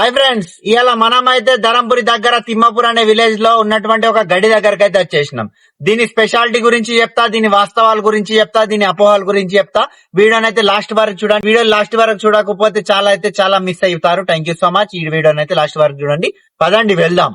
Hi friends ఇవాళ మనం అయితే ధరంపురి దగ్గర తిమ్మపూర్ అనే విలేజ్లో ఉన్నటువంటి ఒక గడి దగ్గరకు అయితే వచ్చేసినాం. దీని స్పెషాలిటీ గురించి చెప్తా దీని వాస్తవాల గురించి చెప్తా దీని అపోహాల గురించి చెప్తా. వీడియోనైతే లాస్ట్ వరకు చూడండి. వీడియో లాస్ట్ వరకు చూడకపోతే చాలా అయితే చాలా మిస్ అవుతారు. థ్యాంక్ యూ సో మచ్ ఈ వీడియోనైతే లాస్ట్ వరకు చూడండి. పదండి వెళ్దాం.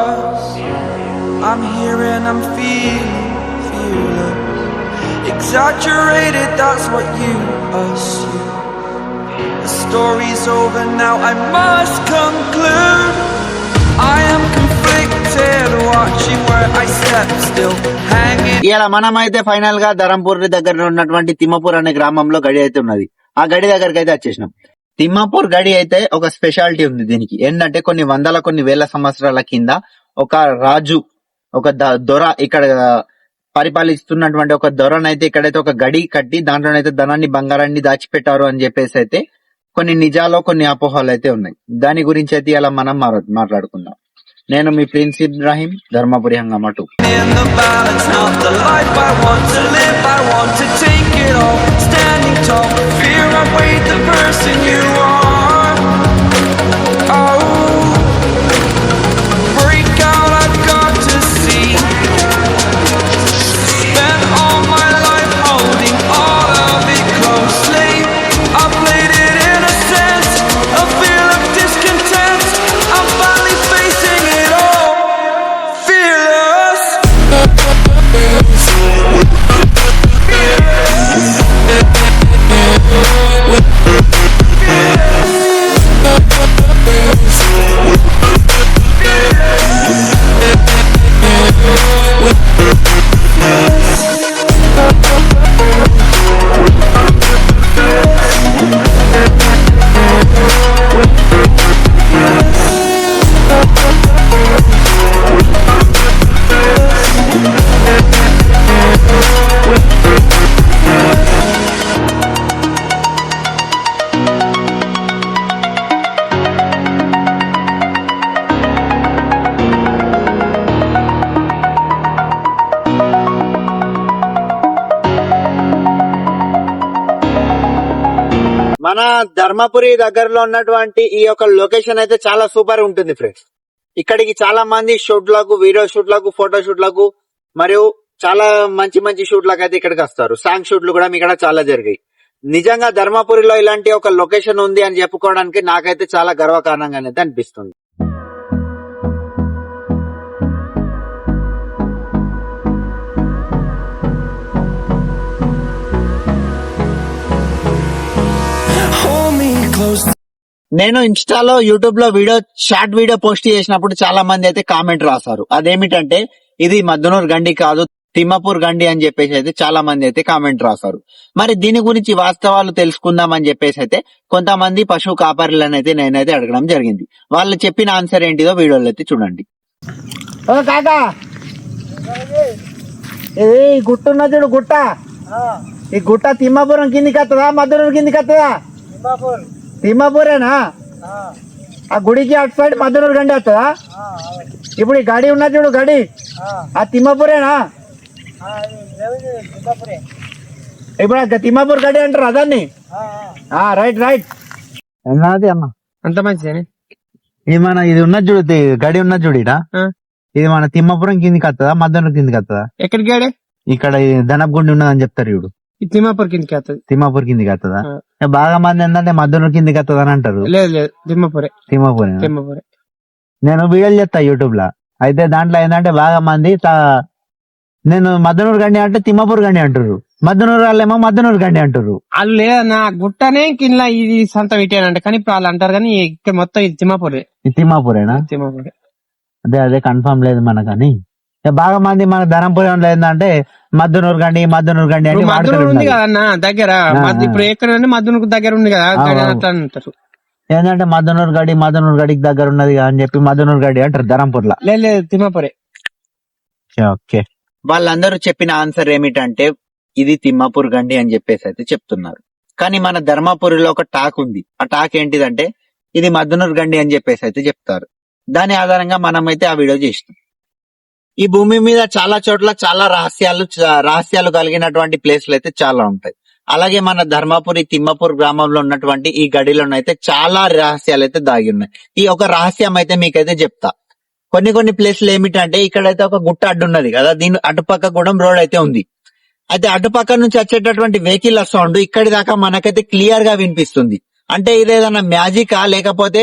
keeps. I'm here and I'm feeling feeling Exaggerated, that's what you assume. The story's over now, I must conclude. I am conflicted, watching where I step still, hanging. ఇవాళ మనం అయితే ఫైనల్గా ధరంపూర్ దగ్గర ఉన్నటువంటి తిమ్మపూర్ అనే గ్రామంలో గడి అయితే ఉన్నది ఆ గడి దగ్గరికి అయితే వచ్చేసినాం తిమ్మాపూర్ గడి అయితే ఒక స్పెషాలిటీ ఉంది దీనికి. ఏంటంటే కొన్ని వందల కొన్ని వేల సంవత్సరాల కింద ఒక రాజు ఒక దొర ఇక్కడ పరిపాలిస్తున్నటువంటి ఒక దొరనైతే ఇక్కడైతే ఒక గడి కట్టి దాంట్లోనైతే ధనాన్ని బంగారాన్ని దాచిపెట్టారు అని చెప్పేసి అయితే కొన్ని నిజాలు కొన్ని అపోహలు అయితే ఉన్నాయి. దాని గురించి అయితే ఇలా మనం మాట్లాడుకుందాం. నేను మీ Prince Ibrahim Dharmapuri Hungama two in the balance, not the life I want to live. I want to take it all, standing tall. Fear I weighed the person you are. మన ధర్మపురి దగ్గరలో ఉన్నటువంటి ఈ యొక్క లొకేషన్ అయితే చాలా super ఉంటుంది friends ఇక్కడికి చాలా మంది షూట్లకు వీడియో షూట్లకు ఫోటో షూట్లకు మరియు చాలా మంచి మంచి షూట్లకు అయితే ఇక్కడికి వస్తారు. సాంగ్ షూట్లు కూడా ఇక్కడ చాలా జరిగాయి. నిజంగా ధర్మపురిలో ఇలాంటి ఒక లొకేషన్ ఉంది అని చెప్పుకోవడానికి నాకైతే చాలా గర్వకారణంగా అయితే అనిపిస్తుంది. నేను ఇన్స్టాలో యూట్యూబ్లో వీడియో షార్ట్ వీడియో పోస్ట్ చేసినప్పుడు చాలా మంది అయితే కామెంట్ రాశారు. అదేమిటంటే ఇది మద్దనూరు గండి కాదు తిమ్మపూర్ గండి అని చెప్పేసి అయితే చాలా మంది అయితే కామెంట్ రాశారు. మరి దీని గురించి వాస్తవాలు తెలుసుకుందాం అని చెప్పేసి అయితే కొంతమంది పశువు కాపరులను అయితే నేనైతే అడగడం జరిగింది. వాళ్ళు చెప్పిన ఆన్సర్ ఏంటిదో వీడియోలో అయితే చూడండి. ఓ కాకా! ఇది గుట్ట ఉన్న చూడు గుట్ట. ఈ గుట్ట తిమ్మాపురం కిందికి వస్తుందా మద్దనూరు కిందికి వస్తుందా తిమ్మాపూరేనా ఆ. గుడికి అటు సైడ్ మద్దనూరు గండి వస్తుందా? ఇప్పుడు ఈ గడి ఉన్నది చూడు గడి. ఆ. తిమ్మపూరేనా? ఇప్పుడు తిమ్మాపూర్ గడి అంటారు అదాన్ని రైట్ రైట్. ఎన్నది అన్న? అంత మంచిదని ఇది మన ఇది ఉన్నది చూడు గడి ఉన్నది చూడు. ఇది మన తిమ్మపురం కిందికి వస్తుందా మద్దనూరు కిందికి వస్తుందా? ఎక్కడికి గాడే? ఇక్కడ ధనపుగుండి ఉన్నదని చెప్తారు చూడు. తిమ్మాపూర్ కిందకి వస్తుంది తిమ్మాపూర్ కిందికి వస్తుందా. బాగా మంది ఏంటంటే మద్దనూరు కిందికి వస్తుంది అని అంటారు. లేదు లేదు తిమ్మపూరే తిమ్మాపూర్ తిమ్మపూరే నేను వీడియోలు చేస్తా యూట్యూబ్లో. అయితే దాంట్లో ఏంటంటే బాగా మంది తా- నేను మద్దనూరు గండి అంటే తిమ్మపూర్ గండి అంటారు. మద్దనూరు వాళ్ళేమో మద్దనూరు గండి అంటారు. వాళ్ళు లేదన్న గుట్టనే కింద ఇది సొంత పెట్టానంట కానీ ఇప్పుడు వాళ్ళు అంటారు కానీ ఇక్కడ మొత్తం ఇది తిమ్మాపూరే తిమ్మాపూరేనా తిమ్మాపూరే అదే అదే కన్ఫర్మ్ లేదు మనకని. బాగా మంది మన ధనంపురం ఏంటంటే మద్దనూరు గండి మద్దనూరు గండి ఇప్పుడు మధునూరు ఉంది కదన్న దగ్గర. ఇప్పుడు ఎక్కడ మధునూరు దగ్గర ఉంది కదా. అట్లా అంటారు. ఏంటంటే మద్దనూరు గడి మద్దనూరు గడికి దగ్గర ఉన్నది కదా అని చెప్పి మద్దనూరు గడి అంటారు ధరంపూర్లో లేదు లేదు తిమ్మాపూరే. ఓకే. వాళ్ళందరూ చెప్పిన ఆన్సర్ ఏమిటంటే ఇది తిమ్మాపూర్ గండి అని చెప్పేసి అయితే చెప్తున్నారు. కానీ మన ధర్మపురిలో ఒక టాక్ ఉంది. ఆ టాక్ ఏంటిదంటే ఇది మద్దనూరు గండి అని చెప్పేసి అయితే చెప్తారు. దాని ఆధారంగా మనం అయితే ఆ వీడియో చేసినాం. ఈ భూమి మీద చాలా చోట్ల చాలా రహస్యాలు రహస్యాలు కలిగినటువంటి ప్లేస్లు అయితే చాలా ఉంటాయి. అలాగే మన ధర్మపురి తిమ్మపూర్ గ్రామంలో ఉన్నటువంటి ఈ గడిలోనైతే చాలా రహస్యాలు అయితే దాగి ఉన్నాయి. ఈ ఒక రహస్యం అయితే మీకైతే చెప్తా. కొన్ని కొన్ని ప్లేస్లు ఏమిటంటే ఇక్కడైతే ఒక గుట్ట అడ్డు ఉన్నది కదా దీని అటుపక్క కూడా రోడ్ అయితే ఉంది. అయితే అటుపక్క నుంచి వచ్చేటటువంటి వెహికల్ సౌండ్ ఇక్కడి దాకా మనకైతే క్లియర్గా వినిపిస్తుంది. అంటే ఇది ఏదైనా మ్యాజికా లేకపోతే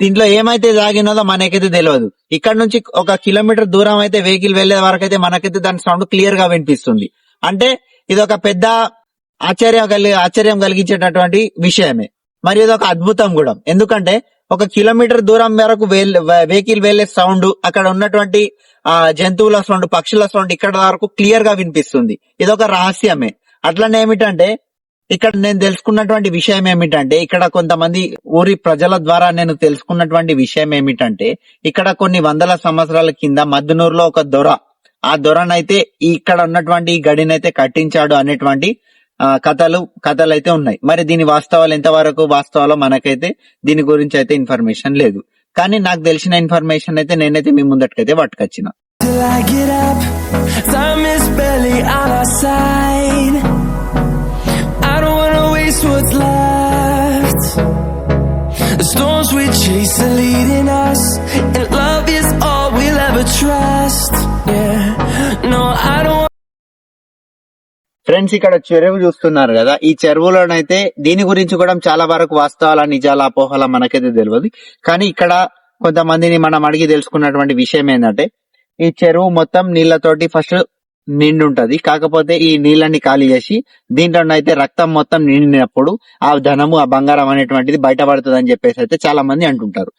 దీంట్లో ఏమైతే దాగినదో మనకైతే తెలియదు ఇక్కడ నుంచి ఒక కిలోమీటర్ దూరం అయితే వెహికల్ వెళ్ళే వరకు అయితే మనకైతే దాని సౌండ్ క్లియర్గా వినిపిస్తుంది. అంటే ఇది ఒక పెద్ద ఆశ్చర్యం కలిగి ఆశ్చర్యం కలిగించేటటువంటి విషయమే. మరి ఇది ఒక అద్భుతం కూడా. ఎందుకంటే ఒక కిలోమీటర్ దూరం వరకు వెహికల్ వెళ్ళే సౌండ్ అక్కడ ఉన్నటువంటి ఆ జంతువుల సౌండ్ పక్షుల సౌండ్ ఇక్కడ వరకు క్లియర్గా వినిపిస్తుంది. ఇది ఒక రహస్యమే. అట్లనే ఏమిటంటే ఇక్కడ నేను తెలుసుకున్నటువంటి విషయం ఏమిటంటే ఇక్కడ కొంతమంది ఊరి ప్రజల ద్వారా నేను తెలుసుకున్నటువంటి విషయం ఏమిటంటే ఇక్కడ కొన్ని వందల సంవత్సరాల కింద మద్దునూరులో ఒక దొర ఆ దొరనైతే ఇక్కడ ఉన్నటువంటి ఈ గడినైతే కట్టించాడు అనేటువంటి కథలు కథలు అయితే ఉన్నాయి. మరి దీని వాస్తవాలు ఎంతవరకు వాస్తవాలో మనకైతే దీని గురించి అయితే ఇన్ఫర్మేషన్ లేదు. కానీ నాకు తెలిసిన ఇన్ఫర్మేషన్ అయితే నేనైతే మీ ముందటికైతే పట్టుకొచ్చిన. Chasing, leading us, and love is all we'll ever trust. Yeah, no, I don't. Friends ఇక్కడ చెరువు చూస్తున్నారు కదా ఈ చెరువులోనైతే దీని గురించి కూడా చాలా వరకు వాస్తవాల నిజాల అపోహల మనకైతే తెలియదు కానీ ఇక్కడ కొంతమందిని మనం అడిగి తెలుసుకున్నటువంటి విషయం ఏంటంటే ఈ చెరువు మొత్తం నీళ్ళతోటి ఫస్ట్ నిండుంటది. కాకపోతే ఈ నీళ్ళని ఖాళీ చేసి దీంట్లోనైతే రక్తం మొత్తం నిండినప్పుడు ఆ ధనము ఆ బంగారం అనేటువంటిది బయటపడుతుంది అని చెప్పేసి అయితే చాలా మంది అంటుంటారు.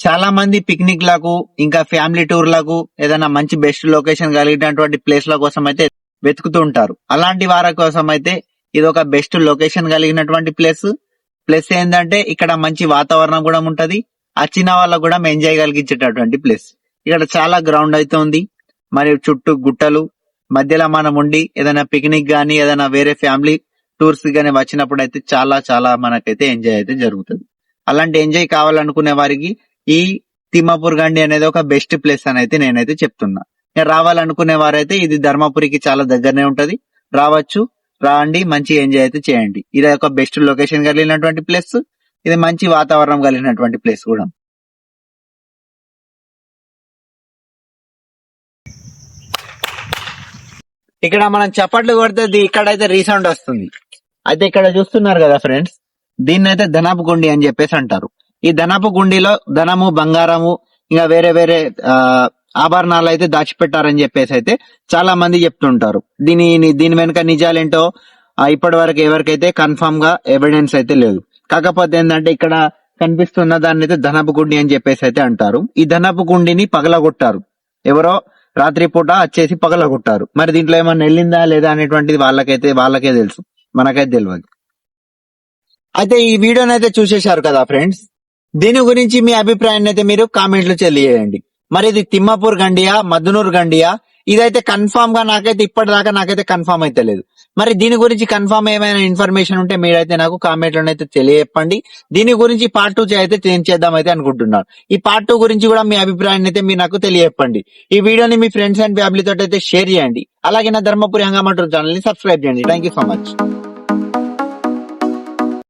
చాలా మంది పిక్నిక్లకు ఇంకా ఫ్యామిలీ టూర్లకు ఏదైనా మంచి బెస్ట్ లొకేషన్ కలిగినటువంటి ప్లేస్ ల కోసం అయితే వెతుకుతూ ఉంటారు. అలాంటి వారి కోసం అయితే ఇది ఒక బెస్ట్ లొకేషన్ కలిగినటువంటి ప్లేస్ ప్లస్ ఏంటంటే ఇక్కడ మంచి వాతావరణం కూడా ఉంటది. వచ్చిన వాళ్ళకు కూడా ఎంజాయ్ కలిగించేటటువంటి ప్లేస్ ఇక్కడ చాలా గ్రౌండ్ అయితే ఉంది మరియు చుట్టూ గుట్టలు మధ్యలో మనం ఉండి ఏదైనా పిక్నిక్ గానీ ఏదైనా వేరే ఫ్యామిలీ టూర్స్ గానీ వచ్చినప్పుడు అయితే చాలా చాలా మనకైతే ఎంజాయ్ అయితే జరుగుతుంది. అలాంటి ఎంజాయ్ కావాలనుకునే వారికి ఈ తిమ్మాపూర్ గండి అనేది ఒక బెస్ట్ ప్లేస్ అని అయితే నేనైతే చెప్తున్నా. నేను రావాలనుకునే వారైతే ఇది ధర్మపురికి చాలా దగ్గరనే ఉంటది. రావచ్చు రాండి మంచి ఎంజాయ్ అయితే చేయండి. ఇది ఒక బెస్ట్ లొకేషన్ కలిగినటువంటి ప్లేస్ ఇది మంచి వాతావరణం కలిగినటువంటి ప్లేస్ కూడా. ఇక్కడ మనం చప్పట్లు కొడితే ఇక్కడైతే రీసౌండ్ వస్తుంది. అయితే ఇక్కడ చూస్తున్నారు కదా ఫ్రెండ్స్ దీన్ని అయితే ధనపు గుండి అని చెప్పేసి అంటారు. ఈ ధనపు గుండిలో ధనము బంగారము ఇంకా వేరే వేరే ఆభరణాలు అయితే దాచిపెట్టారని చెప్పేసి అయితే చాలా మంది చెప్తుంటారు. దీని దీని వెనుక నిజాలేంటో ఇప్పటి వరకు ఎవరికైతే కన్ఫర్మ్గా ఎవిడెన్స్ అయితే లేదు. కాకపోతే ఏంటంటే ఇక్కడ కనిపిస్తున్న దాన్ని అయితే ధనపు గుండి అని చెప్పేసి అయితే అంటారు. ఈ ధనపు గుండిని పగలగొట్టారు. ఎవరో రాత్రిపూట వచ్చేసి పగలగొట్టారు. మరి దీంట్లో ఏమన్నా వెళ్ళిందా లేదా అనేటువంటిది వాళ్ళకైతే వాళ్ళకే తెలుసు. మనకైతే తెలియదు అయితే ఈ వీడియోని అయితే చూసేశారు కదా ఫ్రెండ్స్? దీని గురించి మీ అభిప్రాయాన్ని అయితే మీరు కామెంట్లు తెలియజేయండి. మరి ఇది తిమ్మాపూర్ గండియా మధునూర్ గండియా? ఇదైతే కన్ఫామ్గా నాకైతే ఇప్పటిదాకా నాకైతే కన్ఫామ్ అయితే లేదు. మరి దీని గురించి కన్ఫామ్ ఏమైనా ఇన్ఫర్మేషన్ ఉంటే మీరైతే నాకు కామెంట్ అయితే తెలియజెప్పండి. దీని గురించి పార్ట్ టూ అయితే చేంజ్ చేద్దాం అయితే అనుకుంటున్నాను. ఈ పార్ట్ టూ గురించి కూడా మీ అభిప్రాయాన్ని అయితే మీరు నాకు తెలియజెప్పండి. ఈ వీడియోని మీ ఫ్రెండ్స్ అండ్ ఫ్యామిలీ తోటి అయితే షేర్ చేయండి. అలాగే నా ధర్మపురి హంగామంటారు ఛానల్ని సబ్స్క్రైబ్ చేయండి. Thank you so much